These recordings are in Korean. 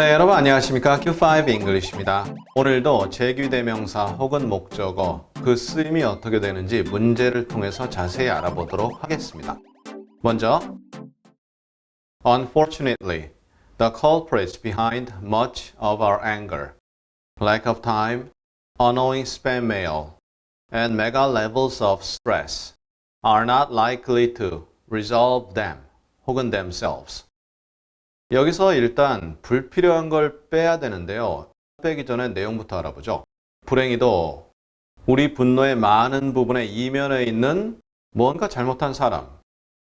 네, 여러분 안녕하십니까? Q5 English입니다. 오늘도 제규대명사 혹은 목적어 그 쓰임이 어떻게 되는지 문제를 통해서 자세히 알아보도록 하겠습니다. 먼저 Unfortunately, the culprits behind much of our anger, lack of time, unknowing spam mail, and mega levels of stress are not likely to resolve them 혹은 themselves. 여기서 일단 불필요한 걸 빼야 되는데요. 빼기 전에 내용부터 알아보죠. 불행히도 우리 분노의 많은 부분의 이면에 있는 뭔가 잘못한 사람.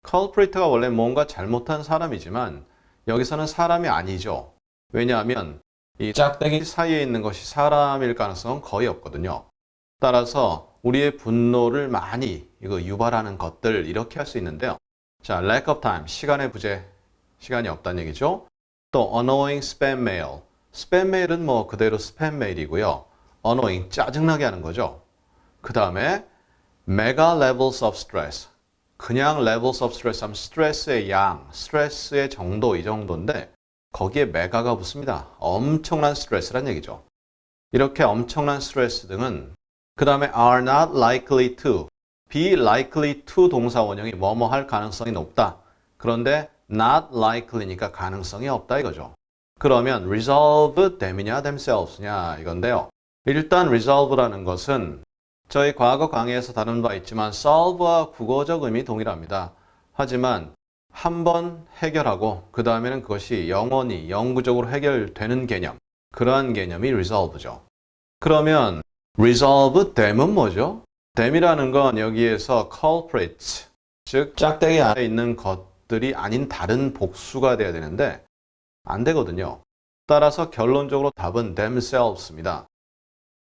culprit가 원래 뭔가 잘못한 사람이지만 여기서는 사람이 아니죠. 왜냐하면 이 짝대기 사이에 있는 것이 사람일 가능성은 거의 없거든요. 따라서 우리의 분노를 많이 이거 유발하는 것들 이렇게 할 수 있는데요. 자, lack of time, 시간의 부재, 시간이 없다는 얘기죠. 또 annoying spam mail. 스팸 메일은 뭐 그대로 스팸 메일이고요. annoying 짜증나게 하는 거죠. 그 다음에 mega levels of stress. 그냥 levels of stress 하면 스트레스의 양, 스트레스의 정도 이 정도인데 거기에 메가가 붙습니다. 엄청난 스트레스란 얘기죠. 이렇게 엄청난 스트레스 등은 그 다음에 are not likely to, be likely to 동사 원형이 뭐뭐 할 가능성이 높다. 그런데 not likely니까 가능성이 없다 이거죠. 그러면 resolve them이냐 themselves냐 이건데요. 일단 resolve라는 것은 저희 과거 강의에서 다룬 바 있지만 solve와 국어적 의미 동일합니다. 하지만 한 번 해결하고 그 다음에는 그것이 영원히 영구적으로 해결되는 개념 그러한 개념이 resolve죠. 그러면 resolve them은 뭐죠? them이라는 건 여기에서 culprits 즉 짝대기 안에 있는 것 들이 아닌 다른 복수가 돼야 되는데 안 되거든요. 따라서 결론적으로 답은 themselves입니다.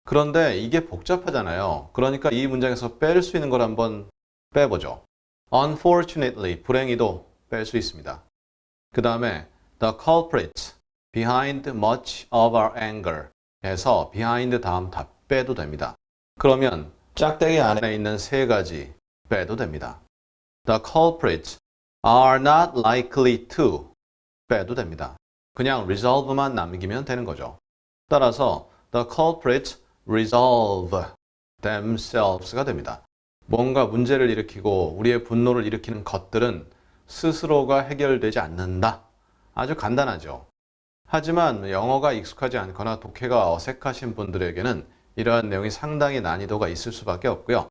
그런데 이게 복잡하잖아요. 그러니까 이 문장에서 뺄 수 있는 걸 한번 빼보죠. Unfortunately, 불행히도 뺄 수 있습니다. 그 다음에 the culprits behind much of our anger 에서 behind 다음 다 빼도 됩니다. 그러면 짝대기 안에 있는 세 가지 빼도 됩니다. The culprits are not likely to 빼도 됩니다. 그냥 resolve만 남기면 되는 거죠. 따라서 the culprits resolve themselves가 됩니다. 뭔가 문제를 일으키고 우리의 분노를 일으키는 것들은 스스로가 해결되지 않는다. 아주 간단하죠. 하지만 영어가 익숙하지 않거나 독해가 어색하신 분들에게는 이러한 내용이 상당히 난이도가 있을 수밖에 없고요.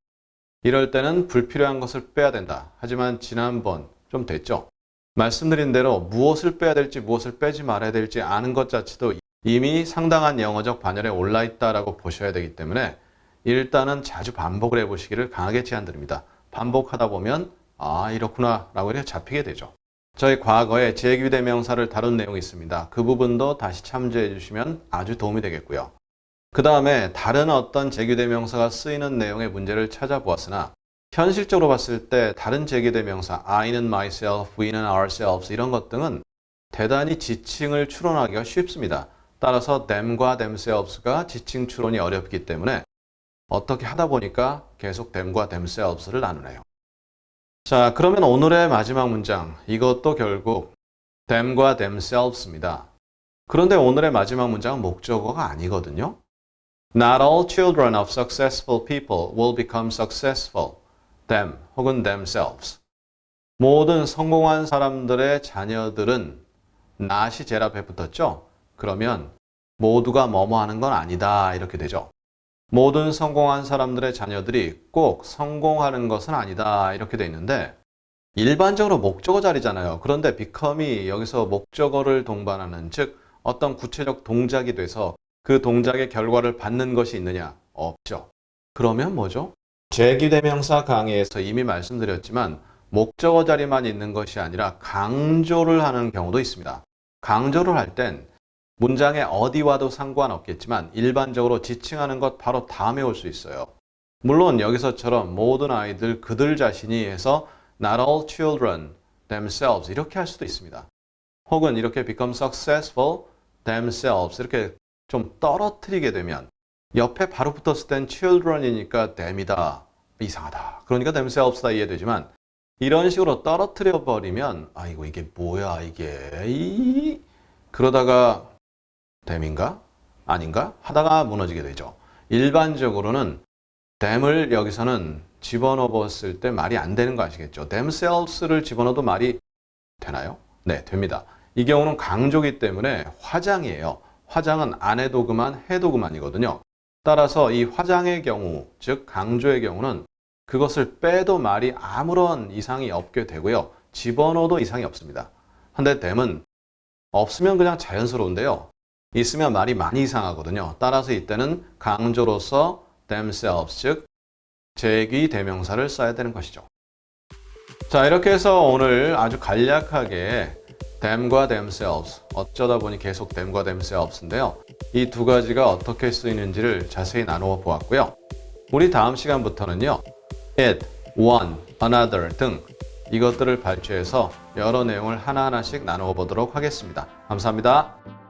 이럴 때는 불필요한 것을 빼야 된다. 하지만 지난번 좀 됐죠. 말씀드린 대로 무엇을 빼야 될지 무엇을 빼지 말아야 될지 아는 것 자체도 이미 상당한 영어적 반열에 올라 있다라고 보셔야 되기 때문에 일단은 자주 반복을 해보시기를 강하게 제안드립니다. 반복하다 보면 아 이렇구나 라고 이렇게 잡히게 되죠. 저희 과거에 제규대명사를 다룬 내용이 있습니다. 그 부분도 다시 참조해 주시면 아주 도움이 되겠고요. 그 다음에 다른 어떤 제규대명사가 쓰이는 내용의 문제를 찾아보았으나 현실적으로 봤을 때 다른 제규대명사 I는 myself, we는 ourselves 이런 것 등은 대단히 지칭을 추론하기가 쉽습니다. 따라서 them과 themselves가 지칭 추론이 어렵기 때문에 어떻게 하다 보니까 계속 them과 themselves를 나누네요. 자, 그러면 오늘의 마지막 문장. 이것도 결국 them과 themselves입니다. 그런데 오늘의 마지막 문장은 목적어가 아니거든요. Not all children of successful people will become successful. Them 혹은 themselves. 모든 성공한 사람들의 자녀들은 not이 제 앞에 붙었죠? 그러면 모두가 뭐뭐 하는 건 아니다. 이렇게 되죠. 모든 성공한 사람들의 자녀들이 꼭 성공하는 것은 아니다. 이렇게 돼 있는데 일반적으로 목적어 자리잖아요. 그런데 become이 여기서 목적어를 동반하는 즉 어떤 구체적 동작이 돼서 그 동작의 결과를 받는 것이 있느냐? 없죠. 그러면 뭐죠? 제기대명사 강의에서 이미 말씀드렸지만 목적어 자리만 있는 것이 아니라 강조를 하는 경우도 있습니다. 강조를 할 땐 문장의 어디와도 상관없겠지만 일반적으로 지칭하는 것 바로 다음에 올 수 있어요. 물론 여기서처럼 모든 아이들 그들 자신이 해서 not all children themselves 이렇게 할 수도 있습니다. 혹은 이렇게 become successful themselves 이렇게 좀 떨어뜨리게 되면 옆에 바로 붙었을 땐 children이니까 them이다. 이상하다. 그러니까 themselves다 이해되지만 이런 식으로 떨어뜨려 버리면 아이고 이게 뭐야 이게 이 그러다가 댐인가? 아닌가? 하다가 무너지게 되죠. 일반적으로는 댐을 여기서는 집어넣어 봤을 때 말이 안 되는 거 아시겠죠? themselves를 집어넣어도 말이 되나요? 네, 됩니다. 이 경우는 강조기 때문에 화장이에요. 화장은 안 해도 그만, 해도 그만이거든요. 따라서 이 화장의 경우, 즉 강조의 경우는 그것을 빼도 말이 아무런 이상이 없게 되고요. 집어넣어도 이상이 없습니다. 한데 댐은 없으면 그냥 자연스러운데요. 있으면 말이 많이 이상하거든요. 따라서 이때는 강조로서 themselves, 즉 제귀 대명사를 써야 되는 것이죠. 자, 이렇게 해서 오늘 아주 간략하게 them과 themselves, 어쩌다 보니 계속 them과 themselves인데요. 이 두 가지가 어떻게 쓰이는지를 자세히 나누어 보았고요. 우리 다음 시간부터는요. it, one, another 등 이것들을 발췌해서 여러 내용을 하나하나씩 나누어 보도록 하겠습니다. 감사합니다.